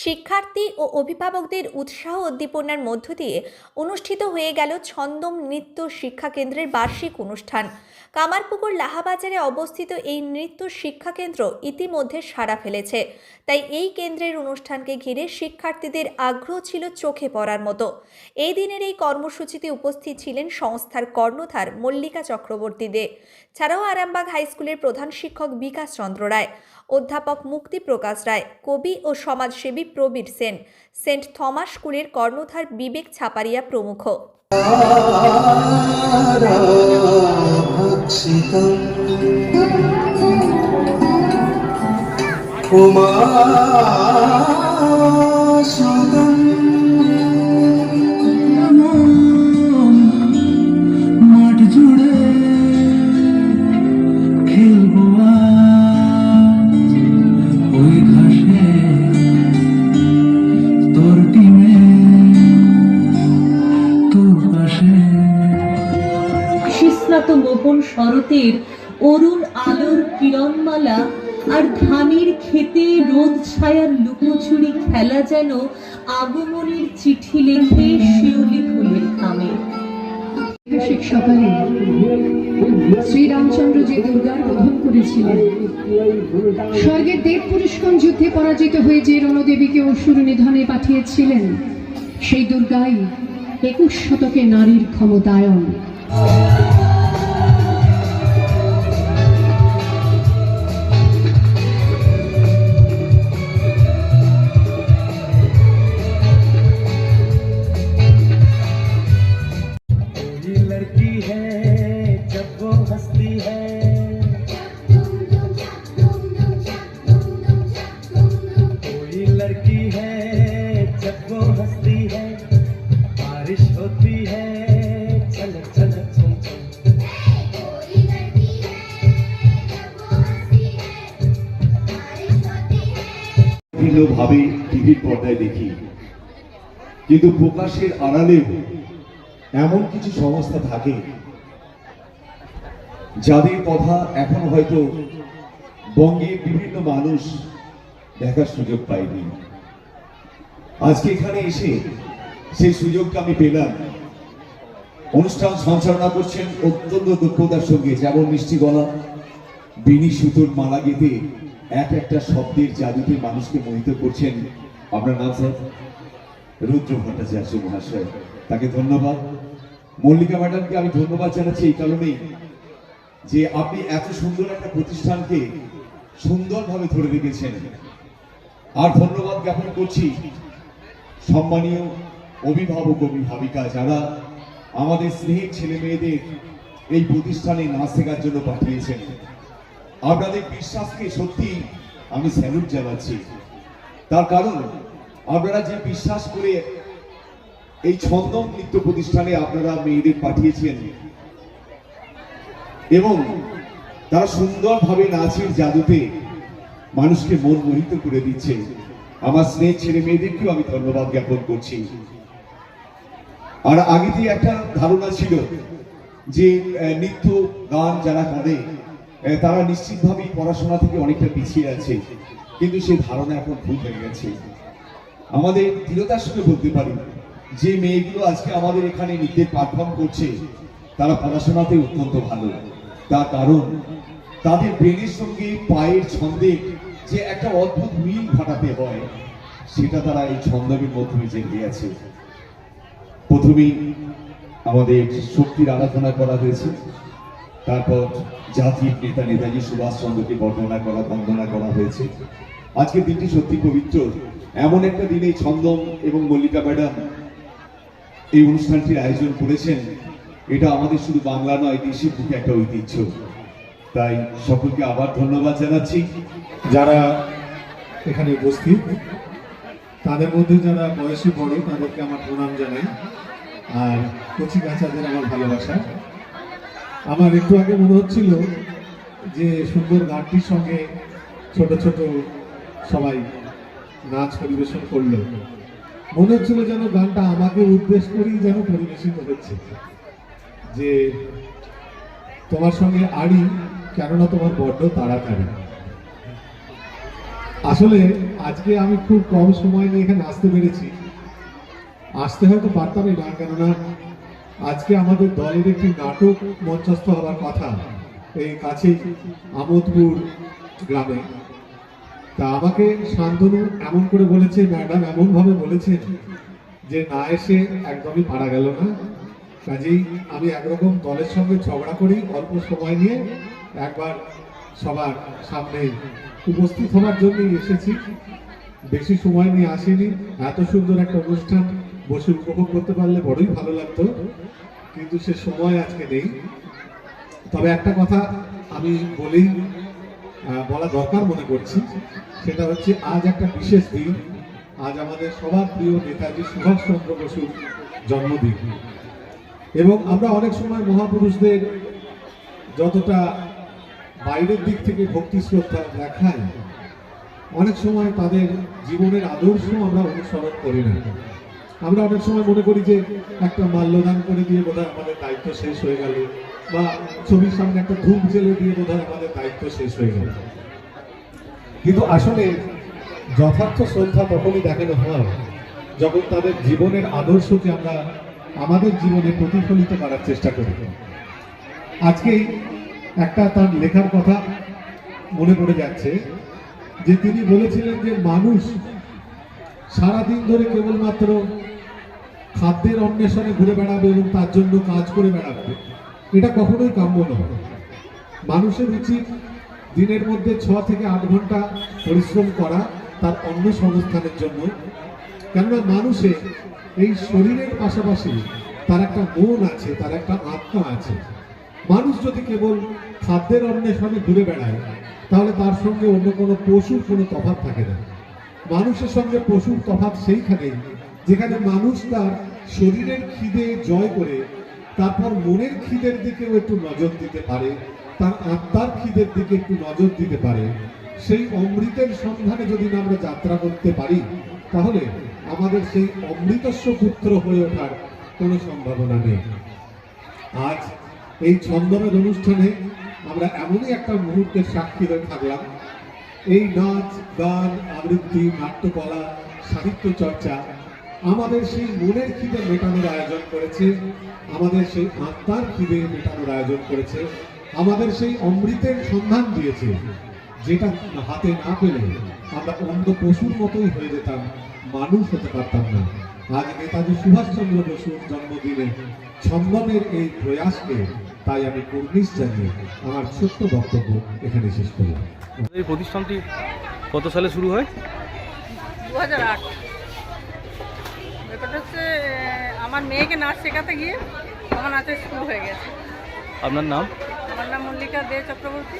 শিক্ষার্থী ও অভিভাবকদের উৎসাহ উদ্দীপনার মধ্য দিয়ে অনুষ্ঠিত হয়ে গেল ছন্দম নৃত্য শিক্ষা কেন্দ্রের বার্ষিক অনুষ্ঠান। কামারপুকুর লাহাবাজারে অবস্থিত এই নৃত্য শিক্ষা কেন্দ্র ইতিমধ্যে সাড়া ফেলেছে। তাই এই কেন্দ্রের অনুষ্ঠানকে ঘিরে শিক্ষার্থীদের আগ্রহ ছিল চোখে পড়ার মতো। এই দিনের এই কর্মসূচিতে উপস্থিত ছিলেন সংস্থার কর্ণধার মল্লিকা চক্রবর্তী দে। ছাড়াও আরামবাগ হাইস্কুলের প্রধান শিক্ষক বিকাশ চন্দ্র রায়, অধ্যাপক মুক্তি প্রকাশ রায়, কবি ও সমাজসেবী প্রবীর সেন। সেন্ট থমাস স্কুলের কর্ণধার বিবেক ছাপারিয়া প্রমুখ। ভক্ষিতम् শরতের অরুণ আলোর কিরণমালা আর ধানের খেতে রোদ ছায়ার লুকোচুরি খেলা যেন আগমনের চিঠি লেখে শিউলি ফুলের খামে সকালে শ্রীরামচন্দ্র যে দুর্গার বোধন করেছিলেন, স্বর্গের দেব পুরুষগণ যুদ্ধে পরাজিত হয়ে যে রণদেবীকে অসুর নিধনে পাঠিয়েছিলেন, সেই দুর্গাই একুশ শতকে নারীর ক্ষমতায়ন। लड़की है जब वो हंसती है कोई लड़की है जब वो हंसती है बारिश होती है चल चल चल चल বিভিন্নভাবে টিভির পর্দায় দেখি কিন্তু প্রকাশের আড়ালেও এমন কিছু সংস্থা থাকে যাদের কথা এখন হয়তো বঙ্গের বিভিন্ন মানুষ দেখার সুযোগ পায়নি। আজকে এখানে এসে সেই সুযোগটা আমি পেলাম। অনুষ্ঠান সঞ্চালনা করছেন অত্যন্ত দক্ষতার সঙ্গে যেমন মিষ্টি গলা, বিনি সুতোর মালা গেঁথে এক একটা শব্দের জাদুতে মানুষকে মোহিত করছেন। আপনার নাম, স্যার? রুদ্র ভট্টাচার্য মহাশয়, তাকে ধন্যবাদ। মল্লিকা ম্যাডামকে আমি ধন্যবাদ জানাচ্ছি এই কারণেই যে আপনি এত সুন্দর একটা প্রতিষ্ঠানকে সুন্দরভাবে ধরে রেখেছেন। আর ধন্যবাদ জ্ঞাপন করছি সম্মানীয় অভিভাবক অভিভাবিকা যারা আমাদের স্নেহের ছেলে মেয়েদের এই প্রতিষ্ঠানে নাচ শেখার জন্য পাঠিয়েছেন। আপনাদের বিশ্বাসকে সত্যি আমি স্যালুট জানাচ্ছি। তার কারণ আপনারা যে বিশ্বাস করে এই ছন্দম নৃত্য প্রতিষ্ঠানে আপনারা মেয়েদের পাঠিয়েছেন এবং তারা সুন্দরভাবে নাচের জাদুতে মানুষকে মন মোহিত করে দিচ্ছে। আমার স্নেহ ছেলে মেয়েদেরকেও আমি ধন্যবাদ জ্ঞাপন করছি। আর আগে দিয়ে একটা ধারণা ছিল যে নৃত্য, গান যারা করে তারা নিশ্চিতভাবেই পড়াশোনা থেকে অনেকটা পিছিয়ে আছে। কিন্তু সেই ধারণা এখন ভুল হয়ে গেছে। আমাদের দৃঢ়তার সঙ্গে বলতে পারি, যে মেয়েগুলো আজকে আমাদের এখানে নৃত্যের পারফর্ম করছে, তারা পড়াশোনাতে অত্যন্ত ভালো। তার কারণ, তাদের ব্রেনের সঙ্গে, পায়ের ছন্দে যে একটা অদ্ভুত মিল ঘটাতে হয়, সেটা তারা এই ছন্দমের মাধ্যমে জেনে আছে। প্রথমেই আমাদের শক্তির আরাধনা করা হয়েছে, তারপর জাতির নেতা নেতাজি সুভাষচন্দ্রকে বর্ণনা করা, বন্দনা করা হয়েছে। আজকে দিনটি সত্যি পবিত্র। এমন একটা দিনে ছন্দম এবং মল্লিকা ম্যাডাম এই অনুষ্ঠানটির আয়োজন করেছেন, এটা আমাদের শুধু বাংলা নয়, দেশের বুকে একটা ঐতিহ্য। তাই সকলকে আবার ধন্যবাদ জানাচ্ছি। যারা এখানে উপস্থিত, তাদের মধ্যে যারা বয়সে বড়, তাদেরকে আমার প্রণাম জানাই। আর কচি গাছাদের আমার ভালোবাসা। আমার একটু আগে মনে হচ্ছিল যে সুন্দর গানটির সঙ্গে ছোট ছোট সবাই নাচ পরিবেশন করল। মনে হচ্ছিল যেন গানটা আমাকে উদ্দেশ্য করেই যেন পরিবেশিত হচ্ছে। যে তোমার সঙ্গে আড়ি, কেননা তোমার বড্ড তাড়াতাড়ি। আসলে আজকে আমি খুব কম সময় নিয়ে এখানে আসতে পেরেছি। আসতে হয়তো পারতামই না কেননা আজকে আমাদের দলের একটি নাটক মঞ্চস্থ হওয়ার কথা এই কাছেই আমোদপুর গ্রামে। তা আমাকে শান্তনু এমন করে বলেছে ম্যাডাম এমন ভাবে বলেছে যে না এসে একদমই পারা গেল না। কাজেই আমি একরকম দলের সঙ্গে ঝগড়া করি অল্প সময় নিয়ে একবার সবার সামনে উপস্থিত হওয়ার জন্যই এসেছি। বেশি সময় নিয়ে আসিনি। এত সুন্দর একটা অনুষ্ঠান বসে উপভোগ করতে পারলে বড়ই ভালো লাগতো। কিন্তু সে সময় আজকে নেই। তবে একটা কথা আমি আহ, বলা দরকার মনে করছি। সেটা হচ্ছে আজ একটা বিশেষ দিন। আজ আমাদের সবার প্রিয় নেতাজি সুভাষচন্দ্র বসুর জন্মদিন। এবং আমরা অনেক সময় মহাপুরুষদের যতটা বাইরের দিক থেকে ভক্তি শ্রদ্ধা দেখাই, অনেক সময় তাদের জীবনের আদর্শ আমরা অনুসরণ করি না। আমরা অনেক সময় মনে করি যে একটা মাল্যদান করে দিয়ে বোধহয় আমাদের দায়িত্ব শেষ হয়ে গেল। বা ছবির সামনে একটা ধূপ জেলে দিয়ে বোধহয় আমাদের দায়িত্ব শেষ হয়ে গেল। কিন্তু আসলে যথার্থ শ্রদ্ধা তখনই দেখানো হয় যখন তাদের জীবনের আদর্শকে আমরা আমাদের জীবনে প্রতিফলিত করার চেষ্টা করি। আজকেই একটা তার লেখার কথা মনে পড়ে যাচ্ছে যে তিনি বলেছিলেন যে মানুষ সারাদিন ধরে কেবলমাত্র খাদ্যের অন্বেষণে ঘুরে বেড়াবে এবং তার জন্য কাজ করে বেড়াবে। এটা কখনোই কাম্য নয়। মানুষের উচিত দিনের মধ্যে ছ থেকে আট ঘণ্টা পরিশ্রম করা তার অন্য সংস্থানের জন্য কেননা মানুষের এই শরীরের পাশাপাশি তার একটা মন আছে, তার একটা আত্মা আছে। মানুষ যদি কেবল খাদ্যের অন্বেষণে ঘুরে বেড়ায়, তাহলে তার সঙ্গে অন্য কোনো পশুর কোনো তফাৎ থাকে না। মানুষের সঙ্গে পশুর তফাৎ সেইখানেই যেখানে মানুষ তার শরীরের খিদে জয় করে তারপর মনের খিদের দিকেও একটু নজর দিতে পারে, তার আত্মার খিদের দিকে একটু নজর দিতে পারে। সেই অমৃতের সন্ধানে যদি আমরা যাত্রা করতে পারি, তাহলে আমাদের সেই অমৃতস্ব পুত্র হয়ে ওঠার কোনো সম্ভাবনা নেই। আজ এই ছন্দমের অনুষ্ঠানে আমরা এমনই একটা মুহূর্তের সাক্ষী হয়ে থাকলাম। এই নাচ, গান, আবৃত্তি, নাট্যকলা, সাহিত্য চর্চা আমাদের সেই মনের খিদে মেটানোর আয়োজন করেছে আমাদের সেই আত্মার খিদে মেটানোর আয়োজন করেছে আমাদের সেই অমৃতের সন্ধান দিয়েছে যেটা হাতে না পেলে আমরা অন্য পশুর মতোই হয়ে যেতাম মানুষ হতে পারতাম না। আজ নেতাজি সুভাষচন্দ্র বসুর জন্মদিনে ছন্দনের এই প্রয়াসকে তাই আমি কুর্নিশ জানিয়ে আমার ছোট্ট বক্তব্য এখানে শেষ করলাম। এই প্রতিষ্ঠানটি কত সালে শুরু হয়? দু হাজার আট। ব্যাপারটা হচ্ছে আমার মেয়েকে নাচ শেখাতে গিয়ে আমার নাচের শুরু হয়ে গেছে। আপনার নাম? আমার নাম মল্লিকা দে চক্রবর্তী।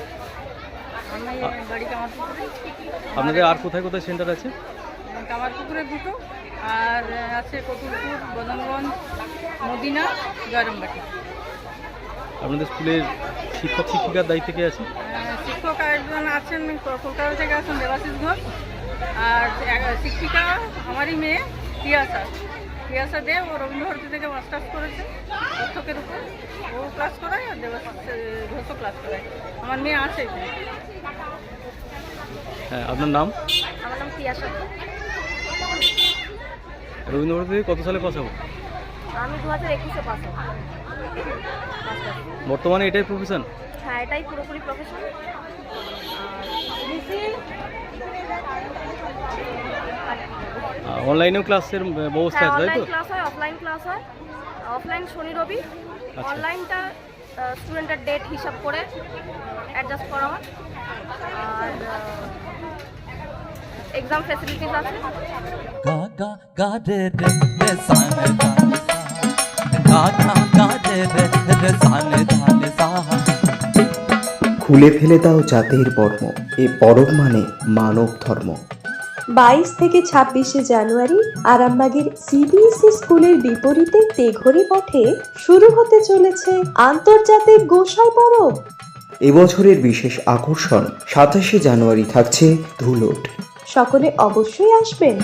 আপনাদের আর কোথায় কোথায় সেন্টার আছে? কামারপুকুরে দুটো আর আছে কতুলপুর বদনগঞ্জ মদিনা জয়রামবাটি। আপনাদের স্কুলের শিক্ষক শিক্ষিকার দায়িত্বে কে আছে? শিক্ষক একজন আছেন কলকাতা থেকে আছেন দেবাশিস ঘোষ। আর শিক্ষিকা আমারই মেয়ে। তিয়াসা তিয়াসা দে ও রবীন্দ্রভারতী থেকে মাস্টার্স করেছে কত্থকের উপর। ও ক্লাস করায় আর দেবাশিস আহ, ঘোষও ক্লাস করায়। আমার মেয়ে আছে হ্যাঁ আপনার নাম? আমার নাম তিয়াসা দে। রবীন্দ্রভারতী থেকে কত সালে পাস আউট আমি দু হাজার একুশে পাস বর্তমানে এটাই প্রফেশন হ্যাঁ এটাই পুরোপুরি প্রফেশন অনলাইনেও ক্লাসের ব্যবস্থা হ্যাঁ আছে তাই তো? ক্লাস হয় অফলাইন ক্লাস হয়। অফলাইন শনি রবি। অনলাইনটা স্টুডেন্টের ডেট হিসাব করে অ্যাডজাস্ট করা হয়। আর এক্সাম ফেসিলিটিস আছে। ga re re re sa ne da ni sa ga ga ga re re re sa ne da খুলে ফেলে দাও জাতির বর্ম এ পরব মানে মানব ধর্ম। বাইশ থেকে ছাব্বিশে জানুয়ারি আরামবাগের সিবিএসই স্কুলের বিপরীতে তেঘরি মাঠে শুরু হতে চলেছে আন্তর্জাতিক গোসাই পরব। এবছরের বিশেষ আকর্ষণ সাতাশে জানুয়ারি থাকছে ধুলোট। সকলে অবশ্যই আসবেন।